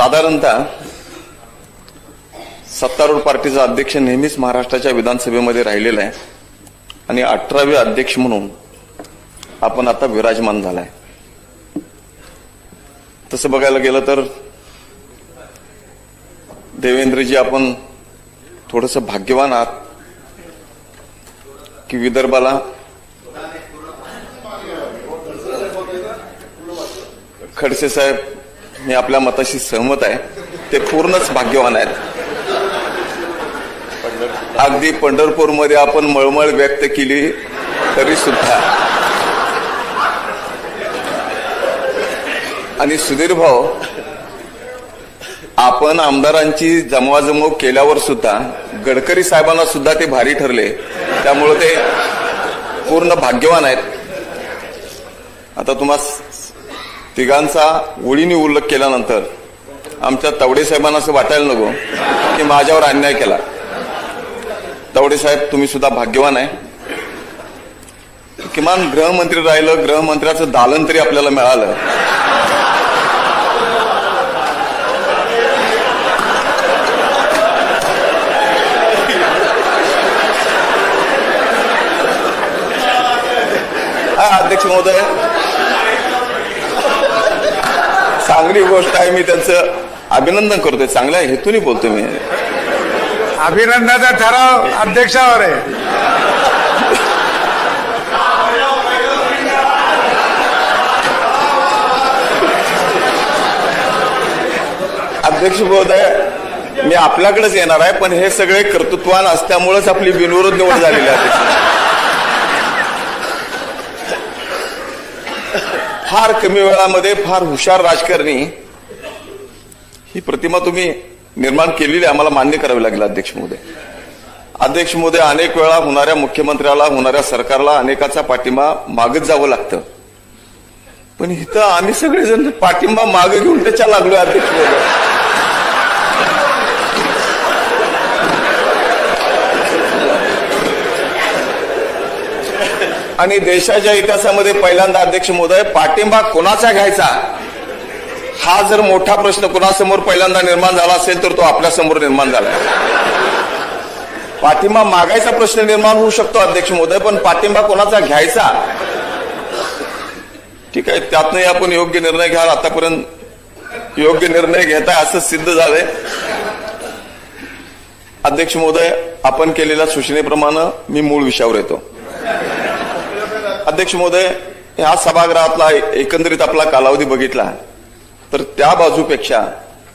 साधारणतः सत्तारूढ पार्टीचा अध्यक्ष नेहमीच महाराष्ट्राच्या विधानसभेमध्ये राहिलेला आहे. आणि अठरावे अध्यक्ष म्हणून आपण आता विराजमान झालाय. तसं बघायला गेलं तर देवेंद्रजी आपण थोडस भाग्यवान आहात की विदर्भाला खडसे साहेब मी आपल्या मताशी सहमत आहे. ते पूर्णच भाग्यवान आहेत. अगदी पंढरपूरमध्ये आपण मळमळ व्यक्त केली तरी सुद्धा. आणि सुधीर भाऊ आपण आमदारांची जमवाजमव केल्यावर सुद्धा गडकरी साहेबांना सुद्धा ते भारी ठरले. त्यामुळे ते पूर्ण भाग्यवान आहेत. आता तुम्हा तिघांचा ओळीने उल्लेख केल्यानंतर आमच्या तवडे साहेबांना असं वाटायला नको की माझ्यावर अन्याय केला. तवडे साहेब तुम्ही सुद्धा भाग्यवान आहे. किमान गृहमंत्री राहिलं गृहमंत्र्याचं दालन तरी आपल्याला मिळालं. हा अध्यक्ष महोदय. चांगली गोष्ट आहे मी त्यांचं अभिनंदन करतोय. चांगल्या हेतूने बोलतो मी. अभिनंदनाचा ठराव अध्यक्षावर आहे. अध्यक्ष महोदय मी आपल्याकडेच येणार आहे पण हे सगळे कर्तृत्वान असल्यामुळेच आपली बिनविरोध निवड झालेली आहे. फार कमी वेळामध्ये फार हुशार राजकारणी ही प्रतिमा तुम्ही निर्माण केलेली आम्हाला मान्य करावी लागेल अध्यक्ष महोदय. अध्यक्ष महोदय अनेक वेळा होणाऱ्या मुख्यमंत्र्याला होणाऱ्या सरकारला अनेकाचा पाठिंबा मागत जावं लागतं. पण इथं आम्ही सगळेजण पाठिंबा मागे घेऊन त्याच्या लागलोय अध्यक्ष महोदय. आणि देशाच्या इतिहासामध्ये पहिल्यांदा अध्यक्ष महोदय पाठिंबा कोणाचा घ्यायचा? हा जर मोठा प्रश्न कोणासमोर पहिल्यांदा निर्माण झाला असेल तर तो आपल्यासमोर निर्माण झाला. पाठिंबा मागायचा प्रश्न निर्माण होऊ शकतो अध्यक्ष महोदय पण पाठिंबा कोणाचा घ्यायचा? ठीक आहे त्यातनंही आपण योग्य निर्णय घ्याल. आतापर्यंत योग्य निर्णय घेताय असं सिद्ध झालंय. अध्यक्ष महोदय आपण केलेल्या सूचनेप्रमाणे मी मूळ विषयावर येतो. अध्यक्ष महोदय ह्या सभागृहातला एकंदरीत आपला कालावधी बघितला. तर त्या बाजूपेक्षा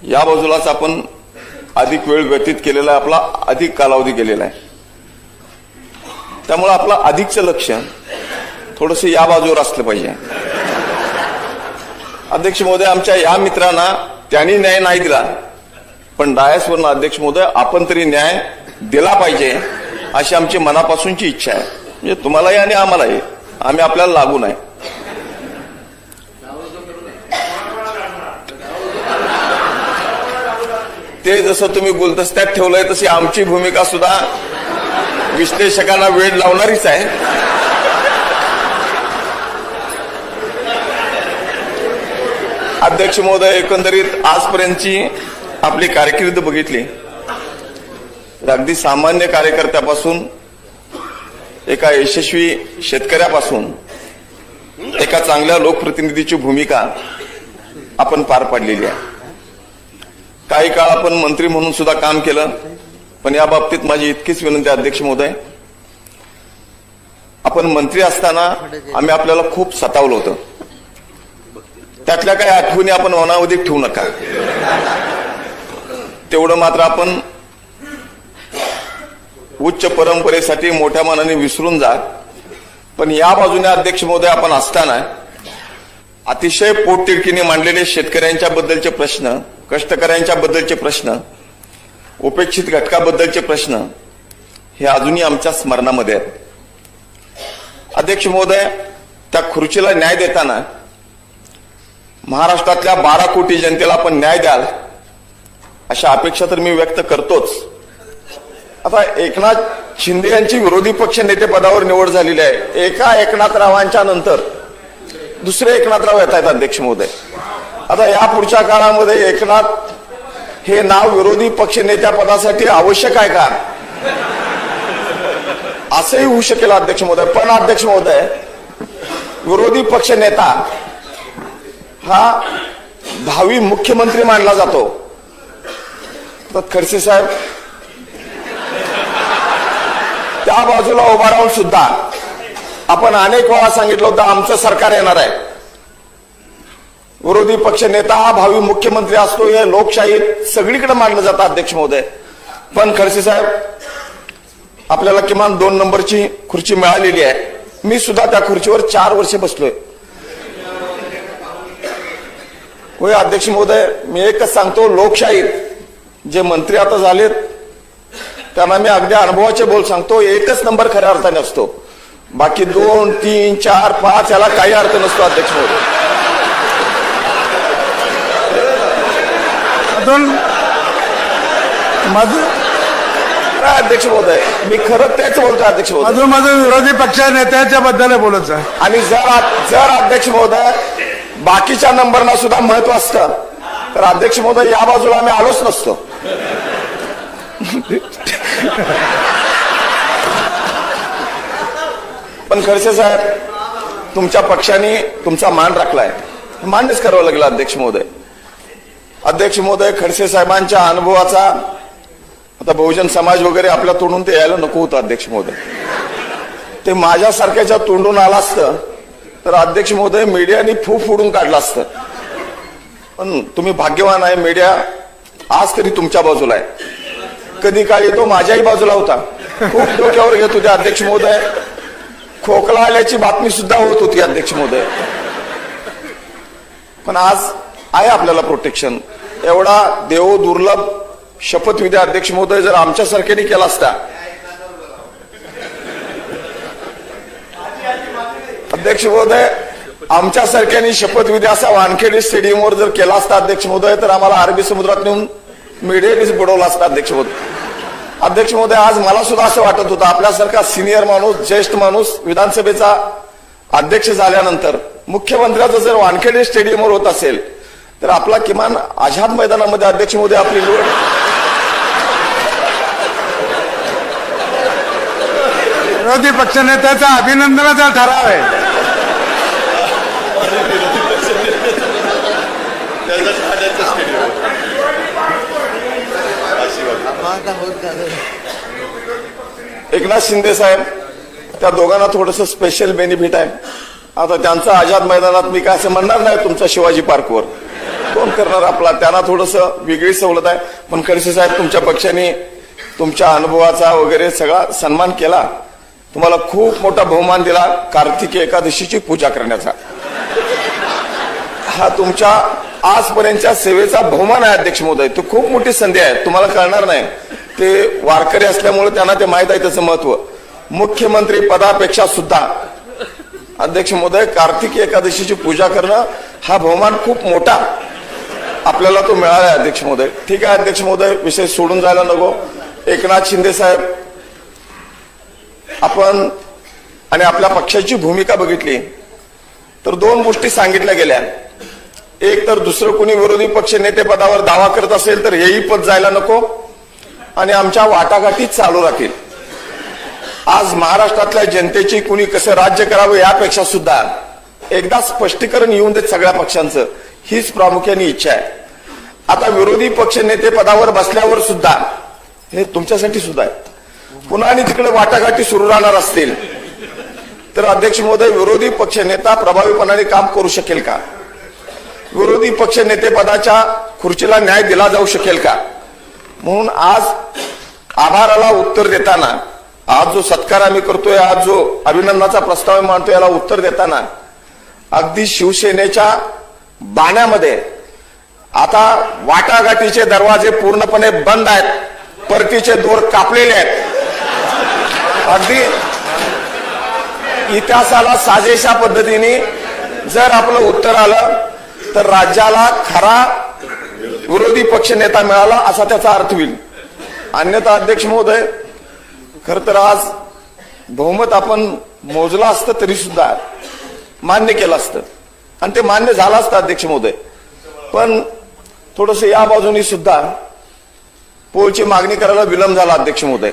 या बाजूलाच आपण अधिक वेळ व्यतीत केलेला आहे आपला अधिक कालावधी गेलेला आहे. त्यामुळे आपलं अधिकचं लक्ष थोडस या बाजूवर असलं पाहिजे. अध्यक्ष महोदय आमच्या या मित्रांना त्यांनी न्याय नाही दिला पण डायसवरनं अध्यक्ष महोदय आपण तरी न्याय दिला पाहिजे अशी आमची मनापासूनची इच्छा आहे. म्हणजे तुम्हालाही आणि आम्हालाही. आम्ही आपल्याला लागू नाही. ते जसं तुम्ही गुलदस्त्यात ठेवलंय तशी आमची भूमिका सुद्धा विश्लेषकांना वेळ लावणारीच आहे. अध्यक्ष महोदय एकंदरीत आजपर्यंतची आपली कारकीर्द बघितली. तर अगदी सामान्य कार्यकर्त्यापासून एका यशस्वी शेतकऱ्यापासून एका चांगल्या लोकप्रतिनिधीची भूमिका आपण पार पाडलेली आहे. काही काळ आपण मंत्री म्हणून सुद्धा काम केलं पण या बाबतीत माझी इतकीच विनंती अध्यक्ष महोदय. आपण मंत्री असताना आम्ही आपल्याला खूप सतावलं होतं. त्यातल्या काही आठवणी आपण अनावधिक ठेवू नका. तेवढं मात्र आपण उच्च परंपरेसाठी मोठ्या मनाने विसरून जा. पण या बाजूने अध्यक्ष महोदय आपण असताना अतिशय पोटतिडकीने मांडलेले शेतकऱ्यांच्या बद्दलचे प्रश्न कष्टकऱ्यांच्या बद्दलचे प्रश्न उपेक्षित घटकाबद्दलचे प्रश्न हे अजूनही आमच्या स्मरणामध्ये आहेत. अध्यक्ष महोदय त्या खुर्चीला न्याय देताना महाराष्ट्रातल्या बारा कोटी जनतेला आपण न्याय द्याल अशा अपेक्षा तर मी व्यक्त करतोच. आता एकनाथ शिंदे यांची विरोधी पक्ष नेते पदावर निवड झालेली आहे. एका एकनाथरावांच्या नंतर दुसरे एकनाथराव येत आहेत अध्यक्ष महोदय. आता या पुढच्या काळामध्ये एकनाथ हे नाव विरोधी पक्ष नेत्या पदासाठी आवश्यक आहे का? असंही होऊ शकेल अध्यक्ष महोदय. पण अध्यक्ष महोदय विरोधी पक्ष नेता हा भावी मुख्यमंत्री मानला जातो. तर खडसे साहेब त्या बाजूला उभा राहून सुद्धा आपण अनेक वेळा सांगितलं होतं आमचं सरकार येणार आहे. विरोधी पक्ष नेता हा भावी मुख्यमंत्री असतो हे लोकशाहीत सगळीकडे मानलं जातं अध्यक्ष महोदय. पण खडसे साहेब आपल्याला किमान दोन नंबरची खुर्ची मिळालेली आहे. मी सुद्धा त्या खुर्चीवर चार वर्ष बसलोय. होय अध्यक्ष महोदय मी एकच सांगतो लोकशाहीत जे मंत्री आता झालेत त्यांना मी अगदी अनुभवाचे बोल सांगतो एकच नंबर खऱ्या अर्थाने असतो. बाकी दोन तीन चार पाच याला काही अर्थ नसतो अध्यक्ष अध्यक्ष महोदय? मी खरं तेच बोलतो अध्यक्ष महोदय. अजून माझं विरोधी पक्ष नेत्याच्या बद्दल बोलत आहे आणि जर जर अध्यक्ष महोदय बाकीच्या नंबरना सुद्धा महत्त्व असतं तर अध्यक्ष महोदय या बाजूला आम्ही आलोच नसतो. पण खडसे साहेब तुमच्या पक्षाने तुमचा मान राखलाय. मान्यच करावं लागलं अध्यक्ष महोदय. अध्यक्ष महोदय खडसे साहेबांच्या अनुभवाचा आता बहुजन समाज वगैरे आपल्या तोंडून ते यायला नको होतं अध्यक्ष महोदय. ते माझ्यासारख्याच्या तोंडून आलं असतं तर अध्यक्ष महोदय मीडियाने फू फोडून काढलं असतं. पण तुम्ही भाग्यवान आहे मीडिया आज तरी तुमच्या बाजूला आहे. कधी काळी तो माझ्याही बाजूला होता. खूप डोक्यावर घेत होते अध्यक्ष महोदय. खोकला आल्याची बातमी सुद्धा होत होती अध्यक्ष महोदय. पण आज आहे आपल्याला प्रोटेक्शन एवढा देव दुर्लभ शपथविधी अध्यक्ष महोदय जर आमच्यासारख्याने केला असता. अध्यक्ष महोदय आमच्या सारख्याने शपथविधी असा वानखेडे स्टेडियमवर जर केला असता अध्यक्ष महोदय तर आम्हाला अरबी समुद्रात नेऊन मीडियानेच बुडवला असता अध्यक्ष महोदय. अध्यक्ष महोदय आज मला सुद्धा असं वाटत होतं आपल्यासारखा सिनियर माणूस ज्येष्ठ माणूस विधानसभेचा अध्यक्ष झाल्यानंतर मुख्यमंत्र्याचं जर वानखेडे स्टेडियमवर होत असेल तर आपला किमान आझाद मैदानामध्ये अध्यक्ष महोदय आपली निवड विरोधी पक्ष नेत्याचा अभिनंदनाचा ठराव आहे. एकनाथ शिंदे साहेब त्या दोघांना थोडस स्पेशल बेनिफिट आहे. आता त्यांचं आझाद मैदानात मी काय असं म्हणणार नाही तुमच्या शिवाजी पार्कवर. कोण करणार आपला? त्यांना थोडस वेगळी सवलत आहे. पण खडसे साहेब तुमच्या पक्षाने तुमच्या अनुभवाचा वगैरे सगळा सन्मान केला. तुम्हाला खूप मोठा बहुमान दिला कार्तिकी एकादशीची पूजा करण्याचा. हा तुमच्या आजपर्यंतच्या सेवेचा बहुमान आहे अध्यक्ष महोदय. तो खूप मोठी संधी आहे. तुम्हाला कळणार नाही. ते वारकरी असल्यामुळे त्यांना ते माहीत आहे त्याचं महत्त्व. मुख्यमंत्री पदापेक्षा सुद्धा. अध्यक्ष महोदय कार्तिकी एकादशीची पूजा करणं हा बहुमान खूप मोठा आपल्याला तो मिळाला आहे अध्यक्ष महोदय. ठीक आहे अध्यक्ष महोदय विषय सोडून जायला नको. एकनाथ शिंदे साहेब आपण आणि आपल्या पक्षाची भूमिका बघितली. तर दोन गोष्टी सांगितल्या गेल्या. एक तर दुसरं कोणी विरोधी पक्ष नेते पदावर दावा करत असेल तर हेही पद जायला नको. आणि आमच्या वाटाघाटीत चालू राहतील. आज महाराष्ट्रातल्या जनतेची कुणी कसं राज्य करावं यापेक्षा सुद्धा एकदा स्पष्टीकरण येऊन देत सगळ्या पक्षांचं हीच प्रामुख्याने इच्छा आहे. आता विरोधी पक्ष नेते पदावर बसल्यावर सुद्धा हे तुमच्यासाठी सुद्धा आहे. पुन्हा आणि तिकडे वाटाघाटी सुरू राहणार असतील तर अध्यक्ष महोदय विरोधी पक्ष नेता प्रभावीपणाने काम करू शकेल का? विरोधी पक्ष नेते पदाच्या खुर्चीला न्याय दिला जाऊ शकेल का? म्हणून आज आभाराला उत्तर देताना आज जो सत्कार आम्ही करतोय आज जो अभिनंदनाचा प्रस्ताव मांडतोय याला उत्तर देताना अगदी शिवसेनेच्या बाण्यामध्ये आता वाटाघाटीचे दरवाजे पूर्णपणे बंद आहेत परतीचे दोर कापलेले आहेत. अगदी इतिहासाला साजेशा पद्धतीने जर आपलं उत्तर आलं तर राज्याला खरा विरोधी पक्ष नेता मिळाला असा त्याचा अर्थ होईल. अन्यथा अध्यक्ष महोदय खर तर आज बहुमत आपण मोजलं असतं तरी सुद्धा मान्य केलं असतं. आणि ते मान्य झालं असतं अध्यक्ष महोदय. पण थोडस या बाजूनी सुद्धा पोलची मागणी करायला विलंब झाला अध्यक्ष महोदय.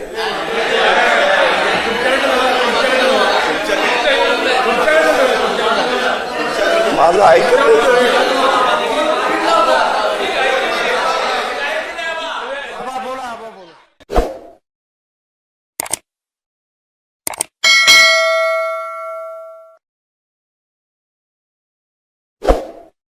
माझं ऐक